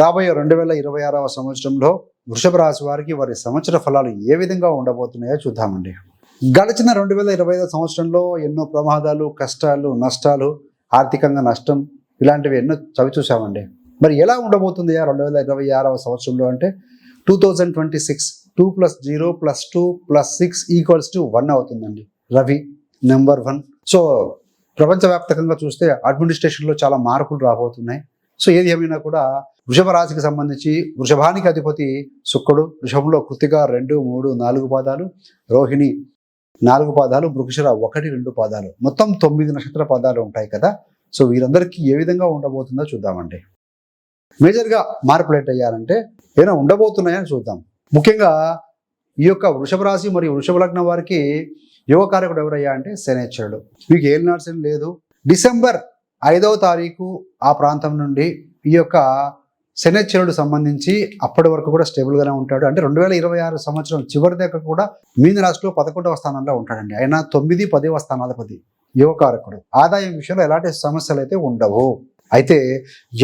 రాబోయే రెండు వేల ఇరవై ఆరవ సంవత్సరంలో వృషభ రాశి వారికి వారి సంవత్సర ఫలాలు ఏ విధంగా ఉండబోతున్నాయో చూద్దామండి. గడిచిన రెండు వేల ఇరవై ఐదు సంవత్సరంలో ఎన్నో ప్రమాదాలు కష్టాలు నష్టాలు ఆర్థికంగా నష్టం ఇలాంటివి ఎన్నో చవి చూసామండి మరి ఎలా ఉండబోతుంది ఆ రెండు వేల ఇరవై ఆరవ సంవత్సరంలో అంటే two thousand twenty six two plus zero plus two plus six equals to one అవుతుందండి రవి నెంబర్ వన్. సో ప్రపంచవ్యాప్తంగా చూస్తే అడ్మినిస్ట్రేషన్లో చాలా మార్పులు రాబోతున్నాయి. సో ఏది ఏమైనా కూడా వృషభ రాశికి సంబంధించి వృషభానికి అధిపతి శుక్రుడు వృషభంలో కృతిక రెండు మూడు నాలుగు పాదాలు రోహిణి నాలుగు పాదాలు మృగశిర ఒకటి రెండు పాదాలు. మొత్తం తొమ్మిది నక్షత్ర పాదాలు ఉంటాయి కదా. సో వీరందరికీ ఏ విధంగా ఉండబోతుందో చూద్దామండి. మేజర్గా మార్పులేట్ అయ్యారంటే ఏమైనా ఉండబోతున్నాయని చూద్దాం. ముఖ్యంగా ఈ యొక్క వృషభ రాశి మరియు వృషభ లగ్నం వారికి యువకారకుడు ఎవరయ్యా అంటే శనేశ్వరుడు. మీకు ఏం నడిచిన లేదు. డిసెంబర్ ఐదవ తారీఖు ఆ ప్రాంతం నుండి ఈ యొక్క శనిచరుడు సంబంధించి అప్పటి వరకు కూడా స్టేబుల్గానే ఉంటాడు. అంటే రెండు వేల ఇరవై ఆరు సంవత్సరం చివరి దగ్గర కూడా మీన రాశిలో పదకొండవ స్థానంలో ఉంటాడండి. ఆయన తొమ్మిది పదవ స్థానాధిపతి యువకారకుడు. ఆదాయం విషయంలో ఎలాంటి సమస్యలు అయితే ఉండవు. అయితే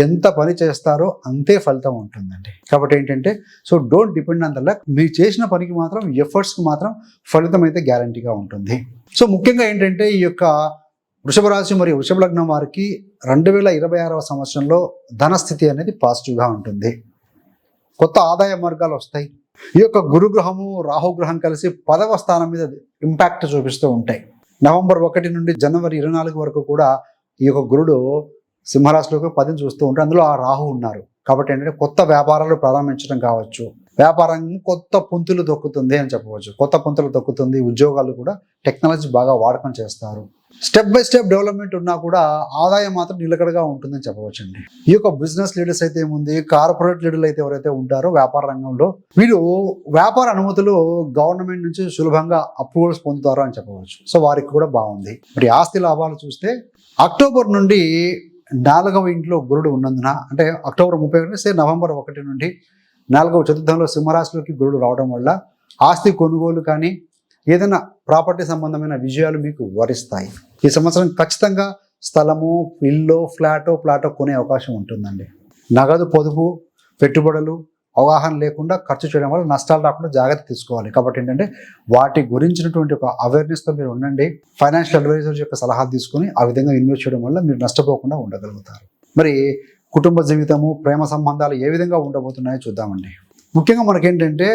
ఎంత పని చేస్తారో అంతే ఫలితం ఉంటుందండి. కాబట్టి ఏంటంటే so don't depend on the luck మీరు చేసిన పనికి మాత్రం ఎఫర్ట్స్కి మాత్రం ఫలితం అయితే గ్యారంటీగా ఉంటుంది. సో ముఖ్యంగా ఏంటంటే ఈ యొక్క వృషభ రాశి మరియు వృషభ లగ్నం వారికి రెండు వేల ఇరవై ఆరవ సంవత్సరంలో ధనస్థితి అనేది పాజిటివ్గా ఉంటుంది. కొత్త ఆదాయ మార్గాలు వస్తాయి. ఈ యొక్క గురుగ్రహము రాహుగ్రహం కలిసి పదవ స్థానం మీద ఇంపాక్ట్ చూపిస్తూ ఉంటాయి. నవంబర్ ఒకటి నుండి జనవరి ఇరవై నాలుగు వరకు కూడా ఈ యొక్క గురుడు సింహరాశిలోకి పదిని చూస్తూ ఉంటాయి అందులో ఆ రాహు ఉన్నారు. కాబట్టి ఏంటంటే కొత్త వ్యాపారాలు ప్రారంభించడం కావచ్చు. వ్యాపారం కొత్త పుంతులు దొక్కుతుంది అని చెప్పవచ్చు. కొత్త పుంతులు దొక్కుతుంది. ఉద్యోగాలు కూడా టెక్నాలజీ బాగా వాడకం చేస్తారు. స్టెప్ బై స్టెప్ డెవలప్మెంట్ ఉన్నా కూడా ఆదాయం మాత్రం నిలకడగా ఉంటుందని చెప్పవచ్చండి. ఈ యొక్క బిజినెస్ లీడర్స్ అయితే ఏముంది? కార్పొరేట్ లీడర్లు అయితే ఎవరైతే ఉంటారో వ్యాపార రంగంలో వీరు వ్యాపార అనుమతులు గవర్నమెంట్ నుంచి సులభంగా అప్రూవల్స్ పొందుతారు అని చెప్పవచ్చు. సో వారికి కూడా బాగుంది. మరి ఆస్తి లాభాలు చూస్తే అక్టోబర్ నుండి నాలుగవ ఇంట్లో గురుడు ఉన్నందున అంటే అక్టోబర్ ముప్పై ఒకటి సే నవంబర్ ఒకటి నుండి నాలుగవ చతుర్థంలో సింహరాశిలోకి గురుడు రావడం వల్ల ఆస్తి కొనుగోలు కానీ ఏదైనా ప్రాపర్టీ సంబంధమైన విజయాలు మీకు వరిస్తాయి. ఈ సంవత్సరం ఖచ్చితంగా స్థలము ఇల్లు ఫ్లాటో ప్లాటో కొనే అవకాశం ఉంటుందండి. నగదు పొదుపు పెట్టుబడులు అవగాహన లేకుండా ఖర్చు చేయడం వల్ల నష్టాలు రాకుండా జాగ్రత్త తీసుకోవాలి. కాబట్టి ఏంటంటే వాటి గురించినటువంటి ఒక అవేర్నెస్తో మీరు ఉండండి. ఫైనాన్షియల్ అడ్వైజర్ యొక్క సలహాలు తీసుకొని ఆ విధంగా ఇన్వెస్ట్ చేయడం వల్ల మీరు నష్టపోకుండా ఉండగలుగుతారు. మరి కుటుంబ జీవితము ప్రేమ సంబంధాలు ఏ విధంగా ఉండబోతున్నాయో చూద్దామండి. ముఖ్యంగా మనకేంటంటే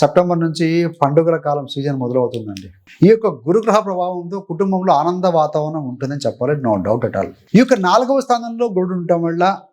సెప్టెంబర్ నుంచి పండుగల కాలం సీజన్ మొదలవుతుందండి. ఈ యొక్క గురుగ్రహ ప్రభావంతో కుటుంబంలో ఆనంద వాతావరణం ఉంటుందని చెప్పాలి నో డౌట్ అట్ ఆల్. ఈ యొక్క నాలుగవ స్థానంలో గురుడు ఉండటం వల్ల